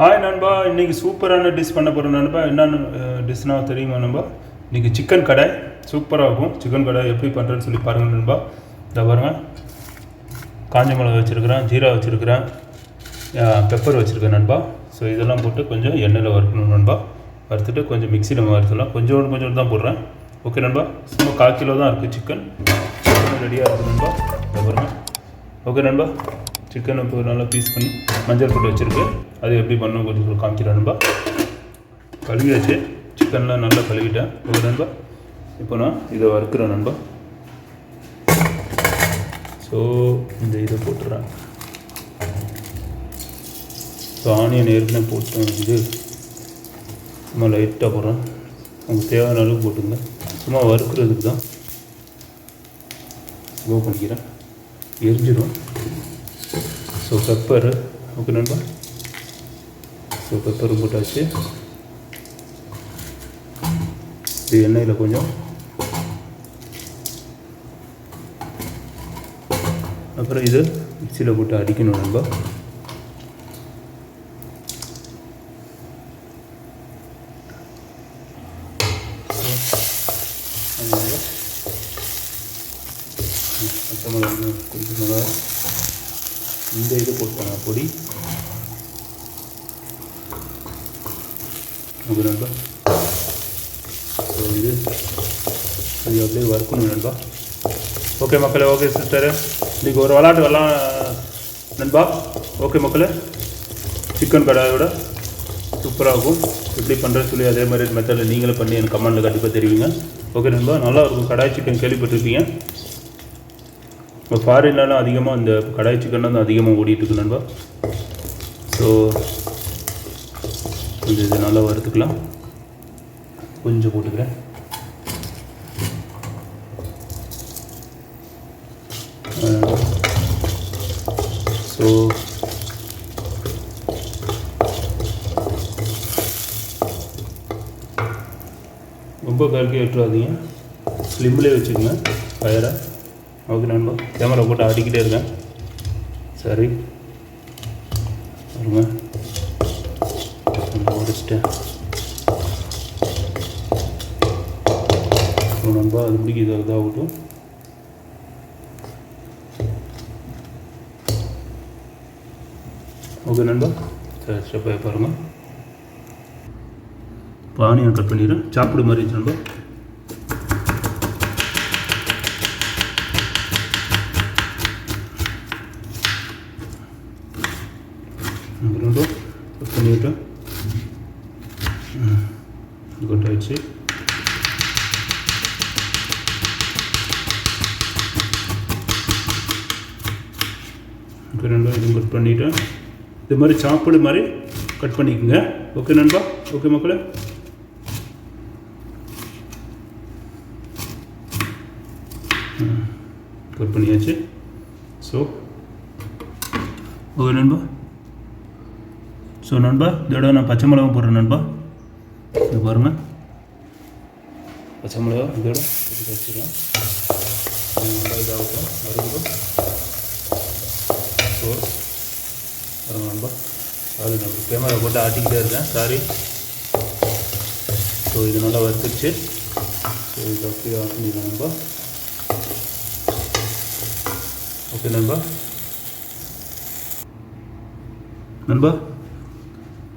Hi நண்பா. இன்றைக்கி சூப்பரான டிஷ் பண்ண போகிறோம் நண்பா. என்னென்னு டிஷ்னா தெரியுமா நண்பா? இன்றைக்கி சிக்கன் கடாய் சூப்பராக இருக்கும். சிக்கன் கடாய் எப்படி பண்ணுறேன்னு சொல்லி பாருங்கள் நண்பா. இதை பாருங்கள் காஞ்ச மிளகா வச்சுருக்கிறேன் ஜீரா வச்சுருக்கிறேன் பெப்பர் வச்சுருக்கேன் நண்பா. ஸோ இதெல்லாம் போட்டு கொஞ்சம் எண்ணெயில் வறுக்கணும் நண்பா. வறுத்துட்டு கொஞ்சம் மிக்சியில் வறுத்துலாம் கொஞ்சம் கொஞ்சம் தான் போடுறேன். ஓகே நண்பா. சும்மா கால் கிலோ தான் இருக்குது சிக்கன் ரெடியாக இருக்குது நண்பா. இதை பாருங்கள் ஓகே நண்பா. சிக்கன் இப்போ நல்லா பீஸ் பண்ணி மஞ்சள் போட்டு வச்சுருக்கு. அது எப்படி பண்ணணும் கொஞ்சம் காமிக்கிறேன் நண்பா. கழுவியாச்சு. சிக்கன்லாம் நல்லா கழுவிட்டேன். ஒரு நண்பா. இப்போ நான் இதை வறுக்கிறேன் நண்பா. ஸோ இந்த இதை போட்டுறேன். ஸோ ஆனியன் ஏற்கனவே போட்டேன். இது சும்மா லைட்டாக போடுறேன். உங்களுக்கு தேவையான அளவு போட்டுங்க சும்மா வறுக்கிறதுக்கு தான். ஸ்லோ பண்ணிக்கிறேன். எரிஞ்சிடும் ஸோ பெப்பர் ஓகே நண்பா ஸோ பெப்பரும் போட்டாச்சு இது எண்ணெயில் கொஞ்சம் அப்புறம் இது மிக்சியில் போட்டு அடிக்கணும் நண்பா பச்சை மிளகா கொஞ்சம் மிளகா இந்த இது போட்டேன் பொடி. ஓகே நண்பா. ஸோ இது. இது அப்படியே வறுக்கணும் நண்பா. ஓகே மக்களே ஓகே சிஸ்டர் இன்றைக்கி ஒரு விளாட்டு வரலாம் நண்பா. ஓகே மக்களே. சிக்கன் கடாயோட சூப்பராக இருக்கும். எப்படி பண்ணுறேன்னு சொல்லி அதே மாதிரி மெத்தடில் நீங்களும் பண்ணி எனக்கு கமெண்டில் கண்டிப்பாக தெரிவிங்க. ஓகே நண்பா நல்லா இருக்கும். கடாய் சிக்கன் கேள்விப்பட்டிருப்பீங்க. இப்போ ஃபாரின்லலாம் அதிகமாக இந்த கடாய் சிக்கன் தான் அதிகமாக ஓடிட்டுருக்கு நண்பா. ஸோ கொஞ்சம் இது நல்லா வறுத்துக்கலாம். கொஞ்சம் போட்டுக்கிறேன். ஸோ ரொம்ப கல்கி விட்டுறாதீங்க ஸ்லிம்லேயே வச்சுக்கோங்க ஃபயரை ஓகே நண்பா கேமரா போட்டு ஆடிக்கிட்டே இருக்கேன் சரி வருங்க உடச்சிட்டேன் நண்பா அது முடிக்க இது இதாகட்டும் ஓகே நண்பா சரி ஸ்டெப்பாக பாருங்கள் இப்போ கட் பண்ணிடுறேன் சாப்பிடு மாதிரி இருந்துச்சு நண்பா அப்புறம் கட் பண்ணிவிட்டேன் கட் ஆயிடுச்சு ஓகே நண்பா இதுவும் கட் பண்ணிவிட்டேன் இது மாதிரி சாப்பிடு மாதிரி கட் பண்ணிக்கோங்க. ஓகே நண்பா? ஓகே மக்களே? கட் பண்ணியாச்சு. ஸோ ஓகே நண்பா? ஸோ நண்பா இதோட நான் பச்சை மிளகா போடுறேன் நண்பா. இது பாருங்கள் பச்சை மிளகா இதோட போட்டு வச்சுருக்கேன் நல்லா இதாகட்டும். மறுபடியும். ஸோ பாருங்க நண்பா சாரி நம்ம கேமரா போட்டு ஆட்டிக்கிட்டே இருக்கேன். சாரி ஸோ இது நல்லா வறுத்துச்சு ஸோ இது அப்படியே ஆஃப் பண்ணிடலாம் நண்பா ஓகே நண்பா. நண்பா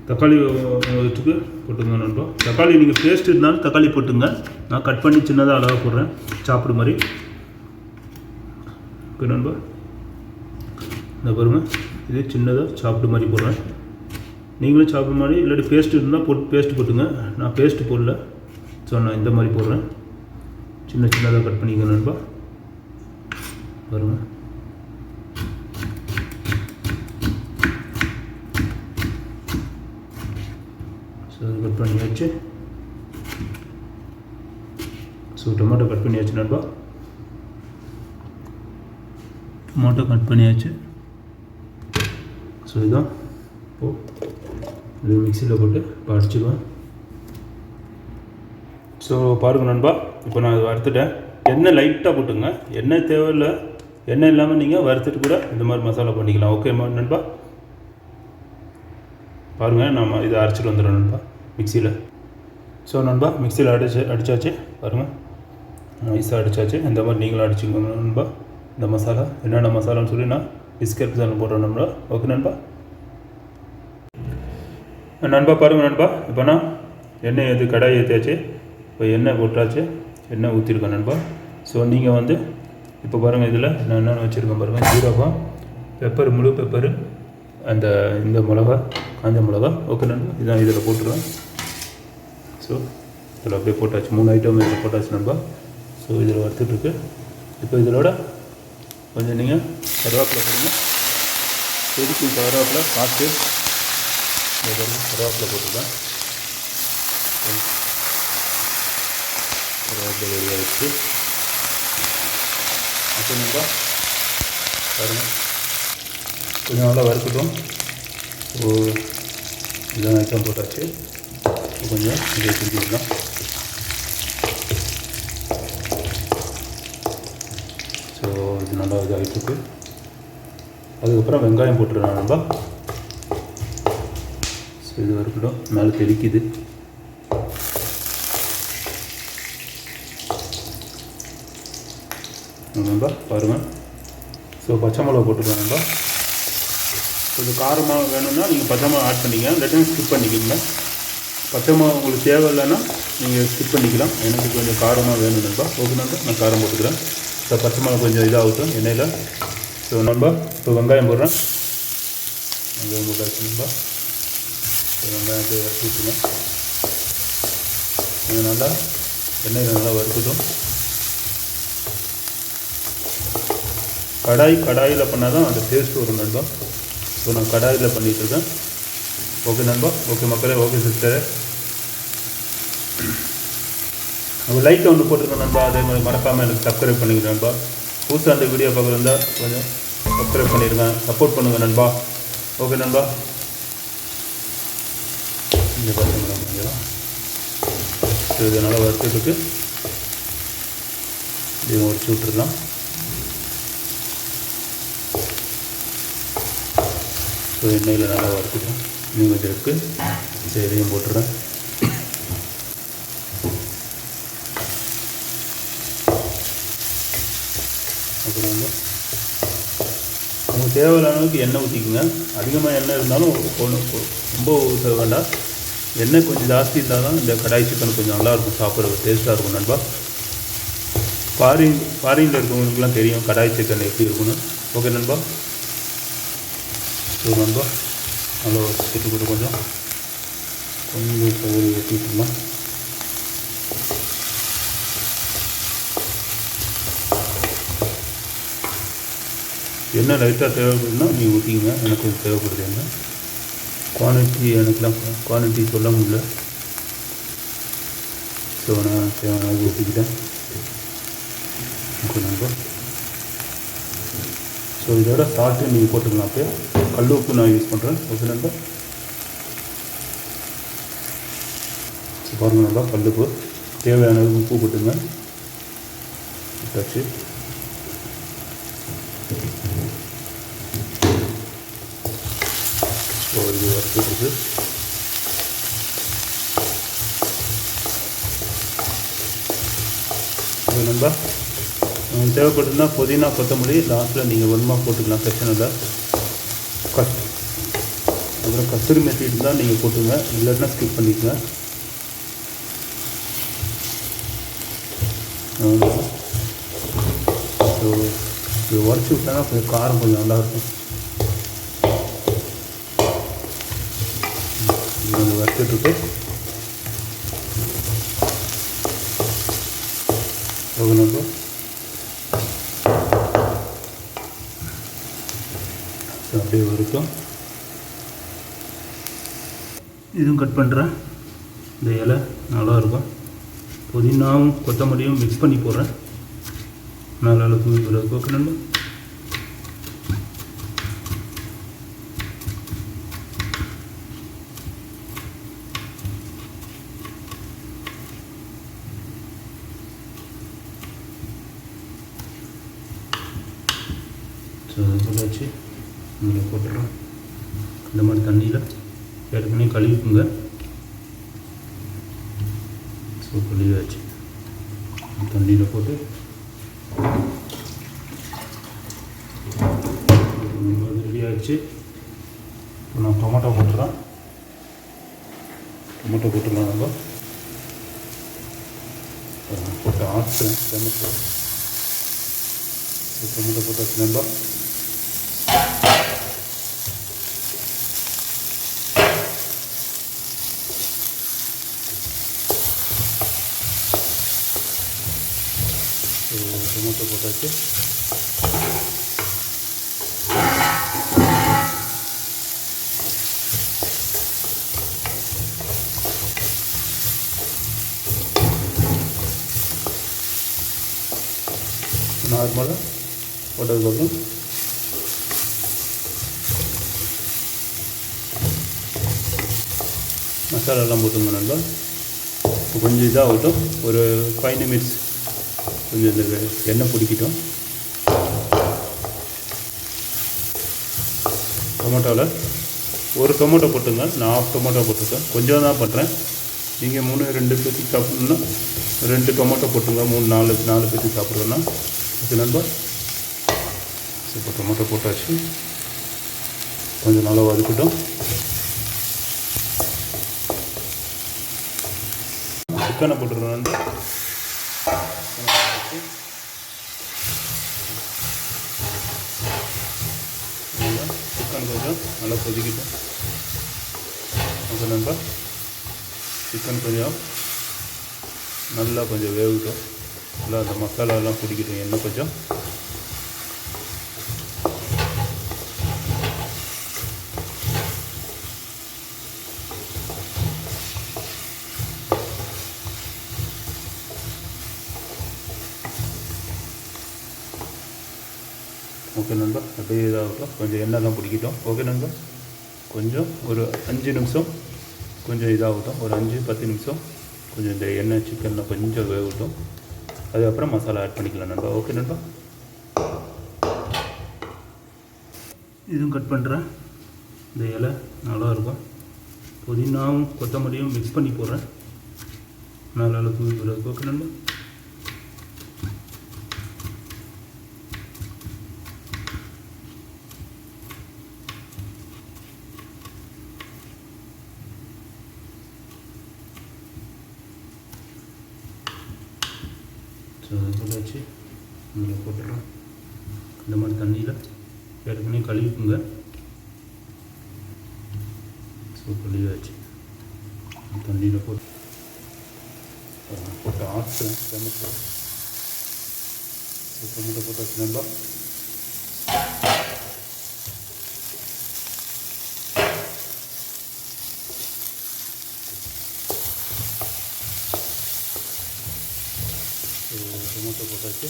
தக்காளி வச்சுக்கு போட்டுங்க நண்பா. தக்காளி நீங்கள் பேஸ்ட் இருந்தாலும் தக்காளி போட்டுங்க. நான் கட் பண்ணி சின்னதாக அளவாக போடுறேன். சாப்பிட்ற மாதிரி. ஓகே நண்பா. இந்த பாருங்கள் இது சின்னதாக சாப்பிடு மாதிரி போடுறேன். நீங்களும் சாப்பிட்ற மாதிரி இல்லாட்டி பேஸ்ட் இருந்தால் போட்டு பேஸ்ட் போட்டுங்க. நான் பேஸ்ட்டு போடல. ஸோ நான் இந்த மாதிரி போடுறேன். சின்ன சின்னதாக கட் பண்ணிக்க நண்பா. பாருங்கள் ஸோ கட் பண்ணியாச்சு. ஸோ டொமேட்டோ கட் பண்ணியாச்சு நண்பா. டொமேட்டோ கட் பண்ணியாச்சு. ஸோ இதுதான் இப்போது இது மிக்சியில் போட்டு இப்போ அடிச்சிடுவேன் ஸோ பாருங்கள் நண்பா இப்போ நான் இது வறுத்துட்டேன். எண்ணெய் லைட்டாக போட்டுங்க. எண்ணெய் தேவையில்லை. எண்ணெய் இல்லாமல் நீங்கள் வறுத்துட்டு கூட இந்த மாதிரி மசாலா பண்ணிக்கலாம். ஓகேம்மா நண்பா? பாருங்கள் நம்ம இதை அரைச்சிட்டு வந்துடுறோம் நண்பா மிக்சியில் ஸோ நண்பா மிக்சியில் அடிச்சு அடித்தாச்சு பாருங்கள் நைஸாக அடித்தாச்சு இந்த மாதிரி நீங்களும் அடிச்சுக்கோங்க நண்பா. இந்த மசாலா என்னென்ன மசாலான்னு சொல்லி நான் டிஸ்கிரிப்ஷனில் போடுறோம் நண்பா ஓகே நண்பா? நண்பா பாருங்கள் நண்பா. இப்போ நான் எண்ணெய் எது கடாய் ஏற்றியாச்சு இப்போ எண்ணெய் போட்டாச்சு எண்ணெய் ஊற்றிருக்கோம் நண்பா. ஸோ நீங்கள் வந்து இப்போ பாருங்கள் இதில் நான் என்னென்ன வச்சுருக்கேன் பாருங்கள் ஜீரகம் பெப்பர் முழு பெப்பரு அந்த இந்த மிளகா காஞ்ச மிளகா. ஓகே நண்பா. இதான் இதில் போட்டுருவேன். ஸோ இதில் அப்படியே போட்டாச்சு. மூணு ஐட்டம் இதில் போட்டாச்சு நண்பா. ஸோ இதில் வறுத்துட்ருக்கு இப்போ இதோட கொஞ்சம் நீங்கள் கருவேப்பிலை போடுங்க. செடிக்கு கருவேப்பிலை பார்த்து கருவேப்பிலை போட்டுக்கலாம் கருவேப்பிலை ரெடி ஆகிடுச்சு அப்போ நம்ம பாருங்கள் கொஞ்சம் நல்லா வறுத்துட்டோம் இதெல்லாம் இதான் ஐட்டம் போட்டாச்சு. கொஞ்சம் இதை செஞ்சுக்கலாம் இது நல்லா இது ஆகிட்டுருக்கு அதுக்கப்புறம் வெங்காயம் போட்டுருவேன் நண்பா ஸோ இது வரைக்கும் மேலே தெளிக்குது. நண்பா பாருங்கள் ஸோ பச்சை மிளகா போட்டுருவேன் நண்பா கொஞ்சம் காரமாக வேணும்னா நீங்கள் பச்சை மிளகா ஆட் பண்ணிக்கலாம். இல்லாட்டி ஸ்கிப் பண்ணிக்கோங்க. பச்சை மிளகா உங்களுக்கு தேவை இல்லைன்னா நீங்கள் ஸ்கிப் பண்ணிக்கலாம். எனக்கு கொஞ்சம் காரமாக வேணும் நண்பா ஓகே நண்பா நான் காரம் போட்டுக்கிறேன். ஸோ பச்சை மிளகா கொஞ்சம் இதாகட்டும் எண்ணெயில். ஸோ நண்பா. இப்போ வெங்காயம் போடுறேன். வெங்காயம் போட்டாச்சு நண்பா. ஸோ வெங்காயத்தை வறுத்து விட்டுங்க இது நல்லா எண்ணெயில் நல்லா வறுக்கட்டும். கடாய் கடாயில் பண்ணால் தான் அந்த டேஸ்ட் வரும் நண்பா. ஸோ நான் கடாயில் பண்ணிகிட்டு இருக்கேன். ஓகே நண்பா. ஓகே மக்களே ஓகே சிஸ்டர் நம்ம லைக் ஒன்று போட்டிருக்கேன் நண்பா. அதே மாதிரி மறக்காமல் எனக்கு சப்ஸ்கிரைப் பண்ணிக்கிறேன் நண்பா. புதுசாக அந்த வீடியோ பார்க்குறதா கொஞ்சம் சப்ஸ்கிரைப் பண்ணிடுங்க சப்போர்ட் பண்ணுங்கள் நண்பா. ஓகே நண்பா. இங்கே பாருங்க கொஞ்சம் ஸோ இது நல்லா வறுத்துட்டு இதையும் உடச்சி விட்டுடலாம் ஸோ எண்ணெயில் நல்லா வறுத்துக்கலாம் இன்னும் கொஞ்சம் இருக்குது இதையும் போட்டுறேன் அப்புறம் வந்து உங்களுக்கு தேவையான அளவுக்கு எண்ணெய் ஊற்றிக்குங்க அதிகமாக எண்ணெய் இருந்தாலும் ஒன்று ரொம்ப ஊற்ற வேண்டாம். எண்ணெய் கொஞ்சம் ஜாஸ்தி இருந்தால் தான் இந்த கடாய் சிக்கன் கொஞ்சம் நல்லாயிருக்கும். சாப்பிட்றது டேஸ்ட்டாக இருக்கும் நண்பா. ஃபாரின் ஃபாரினில் இருக்கிறவங்களுக்குலாம் தெரியும் கடாய் சிக்கன் எப்படி இருக்குன்னு ஓகே நண்பா. ஸோ நண்பா. நல்லா வச்சுட்டு கூட கொஞ்சம். கொஞ்சம் எப்படி ஏற்றிக்கலாம் என்ன லைட்டாக தேவைப்படுதுன்னா நீ ஊற்றிங்க எனக்கு கொஞ்சம் தேவைப்படுது என்ன? குவான்டிட்டி எனக்குலாம் குவான்டிட்டி சொல்ல முடியல. ஸோ நான் தேவையான ஊற்றிக்கிட்டேன் ஓகே ஸோ இதோட சால்ட்டு நீங்கள் போட்டுக்கலாம் அப்படியே. கல் உப்பு நான் யூஸ் பண்ணுறேன் ஓகே நண்பா. ஸோ பாருங்கள் நல்லா கல் உப்பு தேவையான உப்பு போட்டுங்க போட்டாச்சு ஸோ இது வறுத்துட்டு ஓகே நண்பா உங்களுக்கு புதினா கொத்தமல்லி லாஸ்ட்டில் நீங்கள் ஒன்றுமா போட்டுக்கலாம் பிரச்சனை இல்லை. கஸ் அப்புறம் கஸ்தூரி மெத்தி இருந்தால் நீங்கள் போட்டுங்க இல்லைன்னா ஸ்கிப் பண்ணிக்கங்க. ஆமாம் கொஞ்சம் உடச்சி விட்டானா கொஞ்சம் காரம் கொஞ்சம் நல்லாயிருக்கும். கொஞ்சம் வறுத்துட்டு ஓகே அப்படியே வரைக்கும் இதுவும் கட் பண்ணுறேன் இந்த இலை நல்லா இருக்கும் புதினாவும் கொத்தமல்லியும் மிக்ஸ் பண்ணி போடுறேன். மேலே தூவி போடுறது ஓகே நண்பா ஸோ அது வச்சு இதில் போட்டுறோம் இந்த மாதிரி தண்ணியில் ஏற்கனவே கழுவிக்குங்க. ஸோ கழுவியாச்சு. தண்ணியில் போட்டு. ரெடி ஆயிடுச்சு. இப்போ நான் டொமேட்டோ போட்டுறேன் டொமேட்டோ போட்டுடலாம் நம்ம. அப்புறம் போட்டு ஆற்றுறேன் டொமேட்டோ. டொமேட்டோ போட்டாச்சு நம்ம ஸோ டொமேட்டோ போட்டாச்சு நார்மலாக போட்டதுக்கப்புறம் மசாலாலாம் போட்டுங்க நல்லா கொஞ்சம் இதாகட்டும். ஒரு ஃபைவ் நிமிட்ஸ் கொஞ்சம் இந்த எண்ணெய் பிடிக்கட்டும். டொமேட்டோவில் ஒரு டொமேட்டோ போட்டுங்க நான் ஆஃப் டொமேட்டோ போட்டிருக்கேன் கொஞ்சம் தான் பண்ணுறேன் நீங்கள் மூணு ரெண்டு பேர்த்துக்கு சாப்பிட்ணுன்னா ரெண்டு டொமேட்டோ போட்டுங்க மூணு நாலு நாலு பேர்த்துக்கு சாப்பிட்றேன்னா ஓகே நண்பா. இப்போ டொமேட்டோ போட்டாச்சு. கொஞ்சம் நல்லா வதக்கிட்டோம். சிக்கனை போட்டுருவேன் நண்பா சிக்கன் கொஞ்சம் நல்லா கொதிக்கிட்டோம் ஓகே நண்பா சிக்கன் கொஞ்சம் நல்லா கொஞ்சம் வேகட்டும். நல்லா அந்த மசாலாலாம் பிடிக்கட்டும் எண்ணெய் கொஞ்சம் ஓகே நண்பா அப்படியே கொஞ்சம் கொஞ்சம் எண்ணெய்லாம் பிடிக்கட்டும். ஓகே நண்பர் கொஞ்சம் ஒரு அஞ்சு நிமிஷம் கொஞ்சம் இதாகட்டும். ஒரு அஞ்சு பத்து நிமிஷம் கொஞ்சம் இந்த எண்ணெய் சிக்கனில் கொஞ்சம் வேகட்டும். அதுக்கப்புறம் மசாலா ஆட் பண்ணிக்கலாம் நண்பா. ஓகே நண்பா. இதுவும் கட் பண்ணுறேன் இந்த இலை நல்லா இருக்கும். புதினாவும் கொத்தமல்லியும் மிக்ஸ் பண்ணி போடுறேன். நல்லா தூவி விடுறது ஓகே நண்பா ஸோ அதை போட்டாச்சு இதில் போட்டுடுறோம் இந்த மாதிரி தண்ணியில் ஏற்கனவே கழுவிக்குங்க. ஸோ கழுவியாச்சு. தண்ணியில் போட்டு போட்டு ஆற்றுறேன் டொமேட்டோ டொமேட்டோ போட்டாச்சு நல்லா. ஸோ டொமேட்டோ போட்டாச்சு.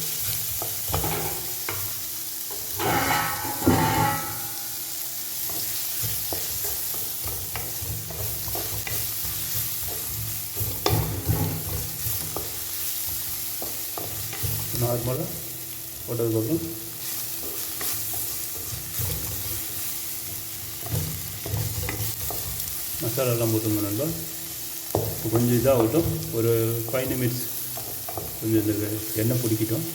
நார்மலாக போட்டதுக்கப்புறம். மசாலாலாம் போட்டுங்க நண்பா. இப்போ கொஞ்சம் இதாகட்டும். ஒரு ஃபைவ் நிமிட்ஸ் கொஞ்சம் இந்த எண்ணெய் பிடிக்கட்டும்.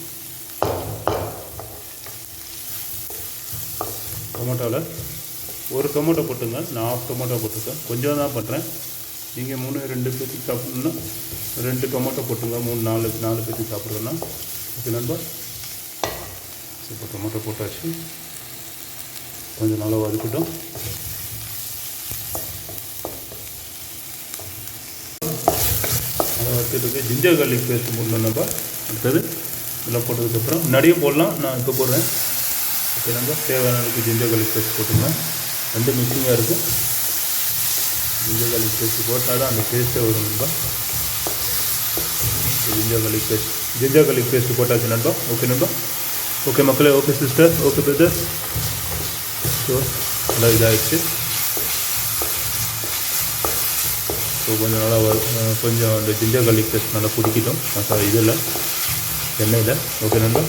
டொமேட்டோவில் ஒரு டொமேட்டோ போட்டுங்க நான் ஆஃப் டொமேட்டோ போட்டிருக்கேன். கொஞ்சம் தான் பண்ணுறேன் நீங்கள் மூணு ரெண்டு பேர்த்துக்கு சாப்பிட்ணுன்னா ரெண்டு டொமேட்டோ போட்டுங்க. மூணு நாலு நாலு பேர்த்துக்கு சாப்பிட்றோன்னா ஓகே நண்பர் இப்போ டொமேட்டோ போட்டாச்சு. கொஞ்சம் நல்லா வதக்கட்டும் நல்லா வதக்கிட்டு ஜிஞ்சர் கார்லிக் பேஸ்ட் போடணும்னாப்பா அடுத்தது இதெல்லாம் போட்டதுக்கப்புறம் முன்னாடியே போடலாம். நான் இப்போ போடுறேன். ஓகே நண்பா தேவையான அளவுக்கு ஜிஞ்சர் கார்லிக் பேஸ்ட் போட்டுங்க ரெண்டு மிக்சிங்காக இருக்கும். ஜிஞ்சர் கார்லிக் பேஸ்ட் போட்டால் தான் அந்த டேஸ்ட்டே வரும் நண்பா ginger garlic paste ginger garlic paste போட்டாச்சு நண்பா. ஓகே நண்பா. ஓகே மக்களே okay sister okay brother so நல்லா இதாகிடுச்சு ஸோ கொஞ்சம் நல்லா கொஞ்சம் அந்த ஜிஞ்சர் garlic பேஸ்ட் நல்லா பிடிக்கிட்டோம். மசாலா இதில் எண்ணெயில் ஓகே நண்பா.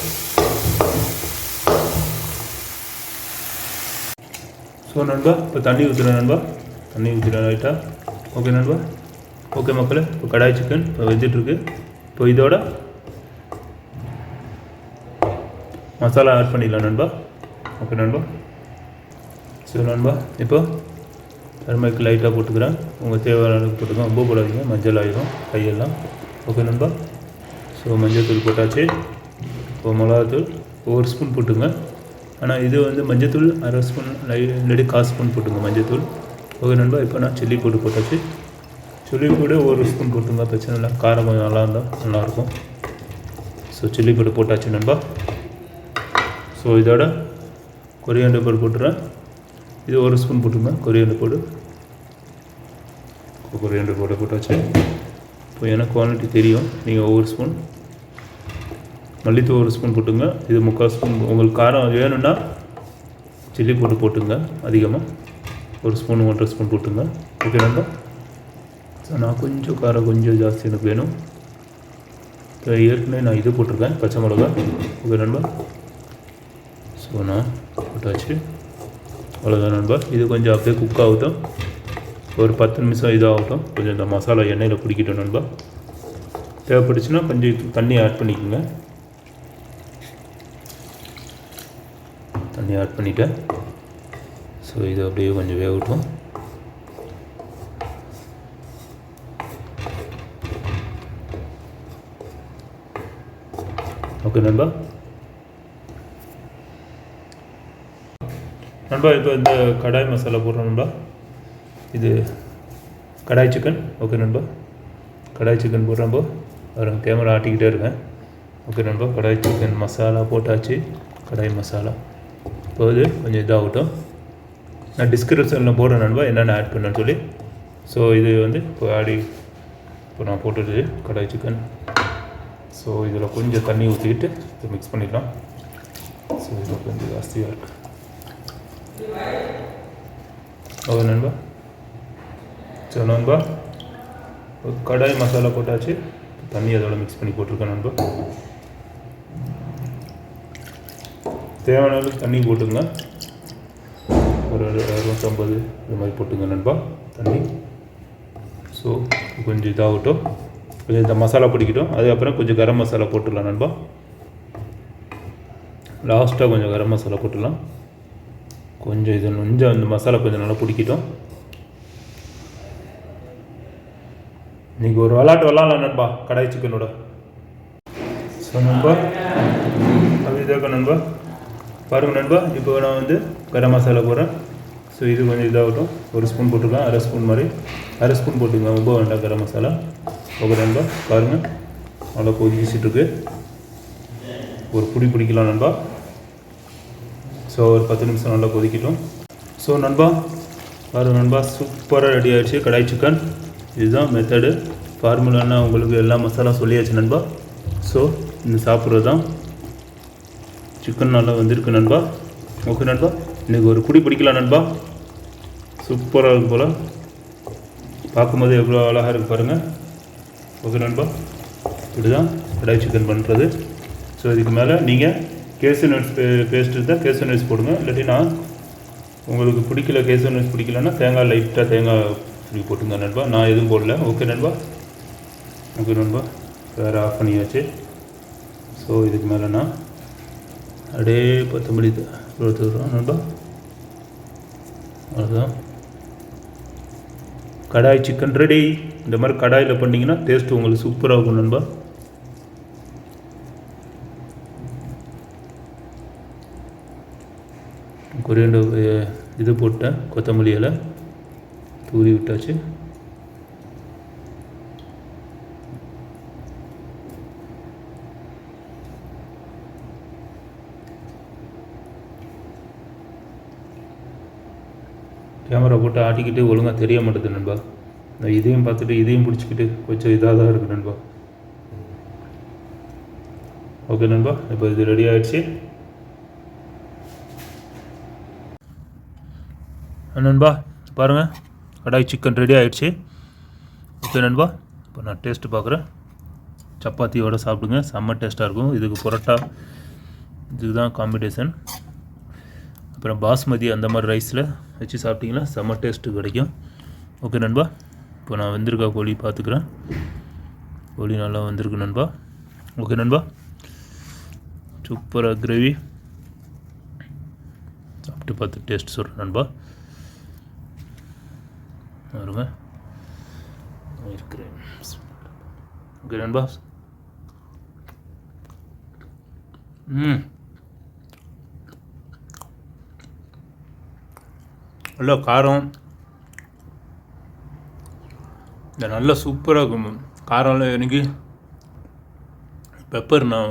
ஸோ நண்பா இப்போ தண்ணி ஊற்றுறேன் நண்பா. தண்ணி ஊற்றுறேன் லைட்டாக ஓகே நண்பா. ஓகே மக்களே இப்போ கடாய் சிக்கன் இப்போ வெந்துட்டுருக்கு இப்போ இதோட மசாலா ஆட் பண்ணிடலாம் நண்பா. ஓகே நண்பா. சரி நண்பா. இப்போ தருமைக்கு லைட்டாக போட்டுக்கிறேன். உங்கள் தேவையான அளவுக்கு போட்டுக்கோங்க. ரொம்ப போடாதீங்க. மஞ்சள் ஆயிரும். கையெல்லாம். ஓகே நண்பா. ஸோ மஞ்சள் தூள் போட்டாச்சு. இப்போ மிளகாத்தூள் ஒரு ஸ்பூன் போட்டுங்க. ஆனால் இது வந்து மஞ்சத்தூள் அரை ஸ்பூன் இல்லாட்டி கால் ஸ்பூன் போட்டுங்க மஞ்சத்தூள். ஓகே நண்பா. இப்போ நான் சில்லி போட்டு போட்டாச்சு. சில்லி கூட ஒரு ஸ்பூன் போட்டுங்க பிரச்சனை இல்லை. காரம் கொஞ்சம் நல்லா இருந்தால் நல்லாயிருக்கும். ஸோ சில்லி போட்டு போட்டாச்சு நண்பா. ஸோ இதோட கொரியாண்டர் பொடி போட்டுறேன். இது ஒரு ஸ்பூன் போட்டுங்க கொரியாண்டர் பொடி கொரியாண்டர் பொடி போட்டாச்சு. இப்போ எனக்கு குவாலிட்டி தெரியும்? நீங்கள் ஒவ்வொரு ஸ்பூன். மல்லித்தூள் ஒரு ஸ்பூன் போட்டுங்க இது முக்கால் ஸ்பூன். உங்களுக்கு காரம் வேணும்னா சில்லி போட்டு போட்டுங்க அதிகமாக ஒரு ஸ்பூன் ஒன்றரை ஸ்பூன் போட்டுங்க ஓகே நண்பா? ஸோ நான் கொஞ்சம் காரம் கொஞ்சம் ஜாஸ்தி எனக்கு வேணும். இப்போ ஏற்கனவே நான் இது போட்டிருக்கேன் பச்சை மிளகா. ஓகே நண்பா. ஸோ நான் போட்டாச்சு. அவ்வளோதான் நண்பா. இது கொஞ்சம் அப்படியே குக் ஆகட்டும். ஒரு பத்து நிமிஷம் இதாகட்டும். கொஞ்சம் இந்த மசாலா எண்ணெயில் பிடிக்கட்டும் நண்பா. தேவைப்பட்டுச்சுன்னா கொஞ்சம் தண்ணி ஆட் பண்ணிக்கோங்க. தண்ணி ஆட் பண்ணிட்டேன். ஸோ இது அப்படியே கொஞ்சம் வேகட்டும். ஓகே நண்பா. நண்பா இப்போ இந்த கடாய் மசாலா போடுறோம் நண்பா. இது கடாய் சிக்கன் ஓகே நண்பா. கடாய் சிக்கன் போடுறப்போ அவர் கேமரா ஆட்டிக்கிட்டே இருக்கேன். ஓகே நண்பா. கடாய் சிக்கன் மசாலா போட்டாச்சு. கடாய் மசாலா. இப்போ இது கொஞ்சம் இதாகட்டும். நான் டிஸ்கிரிப்ஷனில் போடுறேன் நண்பா. என்னென்ன ஆட் பண்ணுன்னு சொல்லி. ஸோ இது வந்து இப்போ ஆடி இப்போ நான் போட்டுட்டு கடாய் சிக்கன் ஸோ இதில் கொஞ்சம் தண்ணி ஊற்றிக்கிட்டு இதை மிக்ஸ் பண்ணிடலாம். ஸோ இதில் கொஞ்சம் ஜாஸ்தியாக இருக்குது ஓகே நண்பா. ஸோ நண்பா கடாய் மசாலா போட்டாச்சு. தண்ணி அதோட மிக்ஸ் பண்ணி போட்டிருக்கேன் நண்பா. தேவையான அளவுக்கு தண்ணி போட்டுங்க. ஒரு இரநூத்தம்பது இது மாதிரி போட்டுங்க நண்பா தண்ணி. ஸோ கொஞ்சம் இதாகட்டும். கொஞ்சம் இந்த மசாலா பிடிக்கட்டும். அதுக்கப்புறம் கொஞ்சம் கரம் மசாலா போட்டுடலாம் நண்பா. லாஸ்ட்டாக கொஞ்சம் கரம் மசாலா போட்டுடலாம். கொஞ்சம் இது கொஞ்சம் இந்த மசாலா கொஞ்சம் நல்லா பிடிக்கட்டும். இன்றைக்கி ஒரு விளாட்டு விளாட்லாம் நண்பா. கடாய் சிக்கனோட. ஸோ நண்பா அப்படி இதாக்க நண்பா. பாருங்கள் நண்பா. இப்போ நான் வந்து கரம் மசாலா போடுறேன். ஸோ இது கொஞ்சம் இதாகட்டும். ஒரு ஸ்பூன் போட்டுக்கலாம். அரை ஸ்பூன் மாதிரி. அரை ஸ்பூன் போட்டுக்கலாம். ரொம்ப வேண்டாம் கரம் மசாலா. ஓகே நண்பா பாருங்கள் நல்லா கொதிச்சிட்ருக்கு ஒரு புடி பிடிக்கலாம் நண்பா. ஸோ ஒரு பத்து நிமிஷம் நல்லா கொதிக்கட்டும். ஸோ நண்பா பாருங்க நண்பா சூப்பராக ரெடி ஆகிடுச்சு கடாய் சிக்கன் இதுதான் மெத்தடு ஃபார்முலான்னா உங்களுக்கு எல்லா மசாலா சொல்லியாச்சு நண்பா. ஸோ இந்த சாப்பிட்றது தான் சிக்கன் நல்லா வந்திருக்கு நண்பா. ஓகே நண்பா. இன்றைக்கி ஒரு குடி பிடிக்கலாம் நண்பா. சூப்பராக இருக்கும் போல். பார்க்கும்போது எவ்வளோ அழகாக இருக்குது பாருங்கள் ஓகே நண்பா? இப்படிதான் கடாய் சிக்கன் பண்ணுறது ஸோ இதுக்கு மேலே நீங்கள் கேசு நட்ஸ் பேஸ்ட் இருந்தால் கேசு நட்ஸ் போடுங்க. இல்லாட்டி நான் உங்களுக்கு பிடிக்கல கேசு நட்ஸ் பிடிக்கலன்னா தேங்காய் லைட்டாக தேங்காய் இப்படி போட்டுங்க நண்பா. நான் எதுவும் போடல. ஓகே நண்பா? ஓகே நண்பா. வேறு ஆஃப் பண்ணியாச்சு. ஸோ இதுக்கு மேலே நான் அப்படியே பத்தொம்படி கொடுத்துட்றோம் நண்பா. அதுதான் கடாய் சிக்கன் ரெடி இந்த மாதிரி கடாயில் பண்ணிங்கன்னா டேஸ்ட் உங்களுக்கு சூப்பராக இருக்கும் நண்பா. கொரியண்டோ இது போட்டேன் கொத்தமல்லி இலை தூவி விட்டாச்சு. கேமரா போட்டு ஆட்டிக்கிட்டு ஒழுங்காக தெரிய மாட்டேது நண்பா. நான் இதையும் பார்த்துட்டு இதையும் பிடிச்சிக்கிட்டு கொஞ்சம் இதாக தான் இருக்குது நண்பா. ஓகே நண்பா இப்போ இது ரெடி ஆகிடுச்சு நண்பா பாருங்கள் கடாய் சிக்கன் ரெடி ஆகிடுச்சு ஓகே நண்பா இப்போ நான் டேஸ்ட்டு பார்க்குறேன். சப்பாத்தியோடு சாப்பிடுங்க செம்ம டேஸ்ட்டாக இருக்கும். இதுக்கு புரோட்டா இதுக்கு தான் காம்பினேஷன் அப்புறம் பாஸ்மதி அந்த மாதிரி ரைஸில் வச்சு சாப்பிட்டிங்கன்னா செம்ம டேஸ்ட்டு கிடைக்கும். ஓகே நண்பா. இப்போ நான் வந்திருக்கா கோழி பார்த்துக்கிறேன். கோழி நல்லா வந்திருக்கு நண்பா. ஓகே நண்பா. சூப்பராக கிரேவி. சாப்பிட்டு பார்த்து டேஸ்ட் சொல்கிறேன் நண்பா. வருங்க இருக்கிறேன். ஓகே நண்பா. ம். நல்லா காரம். இந்த நல்லா சூப்பராக இருக்கும். காரம்லாம் எனக்கு பெப்பர் நான்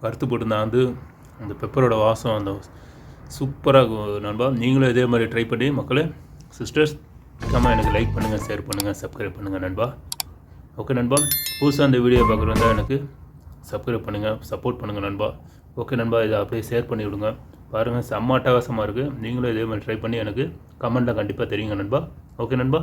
வறுத்து போட்டிருந்தேன். வந்து அந்த பெப்பரோட வாசம் அந்த சூப்பராக இருக்கும் நண்பா. நீங்களும் இதே மாதிரி ட்ரை பண்ணி மக்களே சிஸ்டர்ஸ் கம்மா எனக்கு லைக் பண்ணுங்கள் ஷேர் பண்ணுங்கள் சப்ஸ்கிரைப் பண்ணுங்கள் நண்பா. ஓகே நண்பா. புதுசாக அந்த வீடியோ பார்க்குறதா எனக்கு சப்ஸ்கிரைப் பண்ணுங்கள் சப்போர்ட் பண்ணுங்கள் நண்பா. ஓகே நண்பா இதை அப்படியே ஷேர் பண்ணி விடுங்க. பாருங்கள் செம்ம அட்டகாசமாக இருக்குது நீங்களும் இதே மாதிரி ட்ரை பண்ணி எனக்கு கமெண்ட்டில் கண்டிப்பாக தெரியுங்க நண்பா. ஓகே நண்பா.